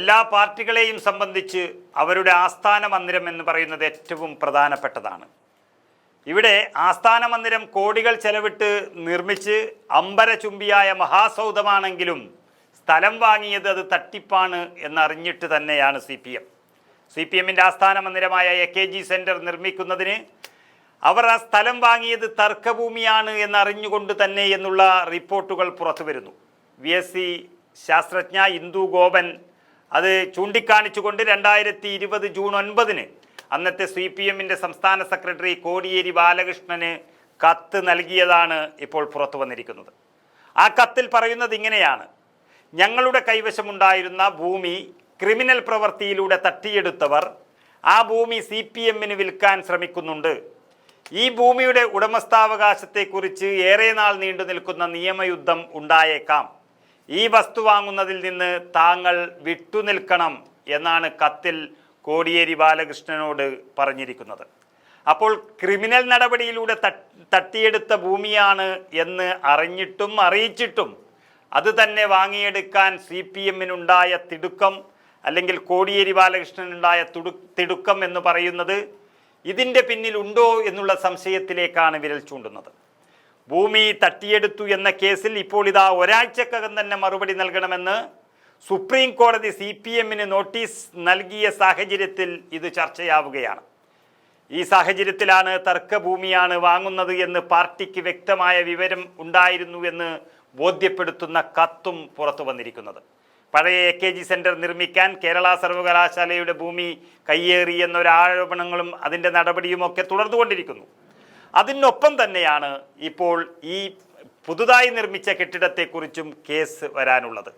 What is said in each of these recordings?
എല്ലാ പാർട്ടികളെയും സംബന്ധിച്ച് അവരുടെ ആസ്ഥാന മന്ദിരം എന്ന് പറയുന്നത് ഏറ്റവും പ്രധാനപ്പെട്ടതാണ്. ഇവിടെ ആസ്ഥാന മന്ദിരം കോടികൾ ചെലവിട്ട് നിർമ്മിച്ച് അമ്പരചുംബിയായ മഹാസൗധമാണെങ്കിലും സ്ഥലം വാങ്ങിയത് അത് തട്ടിപ്പാണ് എന്നറിഞ്ഞിട്ട് തന്നെയാണ് C P M. C P എമ്മിന്റെ ആസ്ഥാന മന്ദിരമായ എ കെ ജി സെന്റർ നിർമ്മിക്കുന്നതിന് അവർ ആ സ്ഥലം വാങ്ങിയത് തർക്കഭൂമിയാണ് എന്നറിഞ്ഞുകൊണ്ട് തന്നെ എന്നുള്ള റിപ്പോർട്ടുകൾ പുറത്തു വരുന്നു വി എസ് സി ശാസ്ത്രജ്ഞ ഇന്ദു ഗോപൻ അത് ചൂണ്ടിക്കാണിച്ചുകൊണ്ട് രണ്ടായിരത്തി ഇരുപത് ജൂൺ ഒൻപതിന് അന്നത്തെ സി പി എമ്മിന്റെ സംസ്ഥാന സെക്രട്ടറി കോടിയേരി ബാലകൃഷ്ണന് കത്ത് നൽകിയതാണ് ഇപ്പോൾ പുറത്തു വന്നിരിക്കുന്നത്. ആ കത്തിൽ പറയുന്നത് ഇങ്ങനെയാണ്. ഞങ്ങളുടെ കൈവശമുണ്ടായിരുന്ന ഭൂമി ക്രിമിനൽ പ്രവൃത്തിയിലൂടെ തട്ടിയെടുത്തവർ ആ ഭൂമി സി പി എമ്മിന് വിൽക്കാൻ ശ്രമിക്കുന്നുണ്ട്. ഈ ഭൂമിയുടെ ഉടമസ്ഥാവകാശത്തെക്കുറിച്ച് ഏറെ നാൾ നീണ്ടു നിൽക്കുന്ന നിയമയുദ്ധം ഉണ്ടായേക്കാം. ഈ വസ്തു വാങ്ങുന്നതിൽ നിന്ന് താങ്കൾ വിട്ടുനിൽക്കണം എന്നാണ് കത്തിൽ കോടിയേരി ബാലകൃഷ്ണനോട് പറഞ്ഞിരിക്കുന്നത്. അപ്പോൾ ക്രിമിനൽ നടപടിയിലൂടെ തട്ട് തട്ടിയെടുത്ത ഭൂമിയാണ് എന്ന് അറിഞ്ഞിട്ടും അറിയിച്ചിട്ടും അത് തന്നെ വാങ്ങിയെടുക്കാൻ സി പി എമ്മിനുണ്ടായ തിടുക്കം അല്ലെങ്കിൽ കോടിയേരി ബാലകൃഷ്ണനുണ്ടായ തുടു തിടുക്കം എന്ന് പറയുന്നത് ഇതിന്റെ പിന്നിലുണ്ടോ എന്നുള്ള സംശയത്തിലേക്കാണ് വിരൽ ചൂണ്ടുന്നത്. ഭൂമി തട്ടിയെടുത്തു എന്ന കേസിൽ ഇപ്പോൾ ഇതാ ഒരാഴ്ചക്കകം തന്നെ മറുപടി നൽകണമെന്ന് സുപ്രീം കോടതി സി പി എമ്മിന് നോട്ടീസ് നൽകിയ സാഹചര്യത്തിൽ ഇത് ചർച്ചയാവുകയാണ്. ഈ സാഹചര്യത്തിലാണ് തർക്കഭൂമിയാണ് വാങ്ങുന്നത് എന്ന് പാർട്ടിക്ക് വ്യക്തമായ വിവരം ഉണ്ടായിരുന്നു എന്ന് ബോധ്യപ്പെടുത്തുന്ന കത്തും പുറത്തു വന്നിരിക്കുന്നത്. പഴയ എ കെ ജി സെന്റർ നിർമ്മിക്കാൻ കേരള സർവകലാശാലയുടെ ഭൂമി കയ്യേറി എന്നൊരാരോപണങ്ങളും അതിന്റെ നടപടിയുമൊക്കെ തുടർന്നുകൊണ്ടിരിക്കുന്നു. അതിനൊപ്പം തന്നെയാണ് ഇപ്പോൾ ഈ പുതുതായി നിർമ്മിച്ച കെട്ടിടത്തെക്കുറിച്ചും കേസ് വരാനുള്ളത്.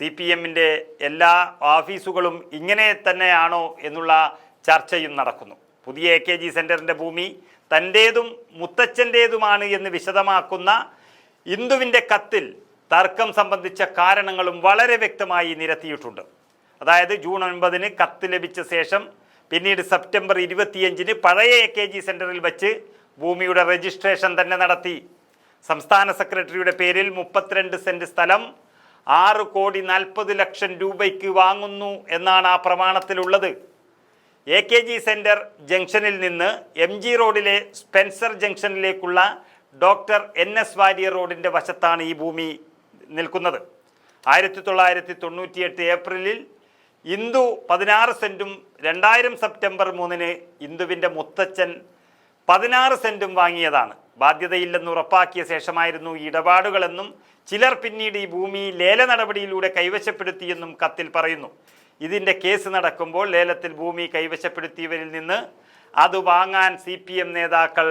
സി പി എമ്മിന്റെ എല്ലാ ഓഫീസുകളും ഇങ്ങനെ തന്നെയാണോ എന്നുള്ള ചർച്ചയും നടക്കുന്നു. പുതിയ എ കെ ജി സെന്ററിന്റെ ഭൂമി തന്റേതും മുത്തച്ഛന്റേതുമാണ് എന്ന് വിശദമാക്കുന്ന ഇന്ദുവിന്റെ കത്തിൽ തർക്കം സംബന്ധിച്ച കാരണങ്ങളും വളരെ വ്യക്തമായി നിരത്തിയിട്ടുണ്ട്. അതായത് ജൂൺ ഒൻപതിന് കത്ത് ലഭിച്ച ശേഷം പിന്നീട് സെപ്റ്റംബർ ഇരുപത്തിയഞ്ചിന് പഴയ എ കെ ജി സെന്ററിൽ വച്ച് ഭൂമിയുടെ രജിസ്ട്രേഷൻ തന്നെ നടത്തി. സംസ്ഥാന സെക്രട്ടറിയുടെ പേരിൽ മുപ്പത്തിരണ്ട് സെന്റ് സ്ഥലം ആറ് കോടി നാൽപ്പത് ലക്ഷം രൂപയ്ക്ക് വാങ്ങുന്നു എന്നാണ് ആ പ്രമാണത്തിലുള്ളത്. എ കെ ജി സെന്റർ ജംഗ്ഷനിൽ നിന്ന് എം ജി റോഡിലെ സ്പെൻസർ ജംഗ്ഷനിലേക്കുള്ള ഡോക്ടർ എൻ എസ് വാര്യർ റോഡിന്റെ വശത്താണ് ഈ ഭൂമി നിൽക്കുന്നത്. ആയിരത്തി തൊള്ളായിരത്തി തൊണ്ണൂറ്റിയെട്ട് ഏപ്രിലിൽ ഇന്ദു പതിനാറ് സെന്റും രണ്ടായിരം സെപ്റ്റംബർ മൂന്നിന് ഇന്ദുവിന്റെ മുത്തച്ഛൻ പതിനാറ് സെന്റും വാങ്ങിയതാണ്. ബാധ്യതയില്ലെന്ന് ഉറപ്പാക്കിയ ശേഷമായിരുന്നു ഇടപാടുകളെന്നും ചിലർ പിന്നീട് ഈ ഭൂമി ലേല നടപടിയിലൂടെ കൈവശപ്പെടുത്തിയെന്നും കത്തിൽ പറയുന്നു. ഇതിന്റെ കേസ് നടക്കുമ്പോൾ ലേലത്തിൽ ഭൂമി കൈവശപ്പെടുത്തിയവരിൽ നിന്ന് അത് വാങ്ങാൻ സി പി എം നേതാക്കൾ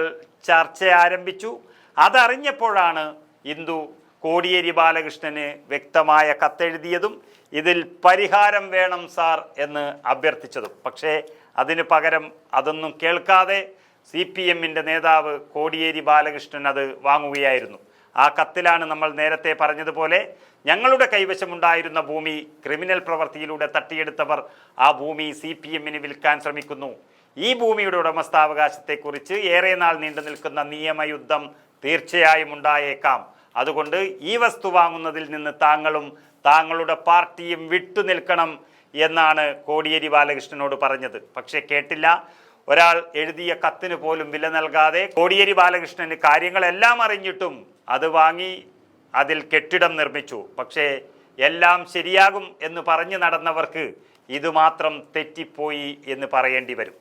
ചർച്ച ആരംഭിച്ചു. അതറിഞ്ഞപ്പോഴാണ് ഇന്ദു കോടിയേരി ബാലകൃഷ്ണന് വ്യക്തമായ കത്തെഴുതിയതും ഇതിൽ പരിഹാരം വേണം സാർ എന്ന് അഭ്യർത്ഥിച്ചതും. പക്ഷേ അതിന് പകരം അതൊന്നും കേൾക്കാതെ സി പി എമ്മിന്റെ നേതാവ് കോടിയേരി ബാലകൃഷ്ണൻ അത് വാങ്ങുകയായിരുന്നു. ആ കത്തിലാണ് നമ്മൾ നേരത്തെ പറഞ്ഞതുപോലെ ഞങ്ങളുടെ കൈവശമുണ്ടായിരുന്ന ഭൂമി ക്രിമിനൽ പ്രവൃത്തിയിലൂടെ തട്ടിയെടുത്തവർ ആ ഭൂമി സി പി എമ്മിന് വിൽക്കാൻ ശ്രമിക്കുന്നു. ഈ ഭൂമിയുടെ ഉടമസ്ഥാവകാശത്തെക്കുറിച്ച് ഏറെ നാൾ നീണ്ടു നിൽക്കുന്ന നിയമയുദ്ധം തീർച്ചയായും ഉണ്ടായേക്കാം. അതുകൊണ്ട് ഈ വസ്തു വാങ്ങുന്നതിൽ നിന്ന് താങ്കളും താങ്കളുടെ പാർട്ടിയും വിട്ടുനിൽക്കണം എന്നാണ് കോടിയേരി ബാലകൃഷ്ണനോട് പറഞ്ഞത്. പക്ഷേ കേട്ടില്ല. ഒരാൾ എഴുതിയ കത്തിന് പോലും വില നൽകാതെ കോടിയേരി ബാലകൃഷ്ണന് കാര്യങ്ങളെല്ലാം അറിഞ്ഞിട്ടും അത് വാങ്ങി അതിൽ കെട്ടിടം നിർമ്മിച്ചു. പക്ഷേ എല്ലാം ശരിയാകും എന്ന് പറഞ്ഞു നടന്നവർക്ക് ഇതുമാത്രം തെറ്റിപ്പോയി എന്ന് പറയേണ്ടി വരും.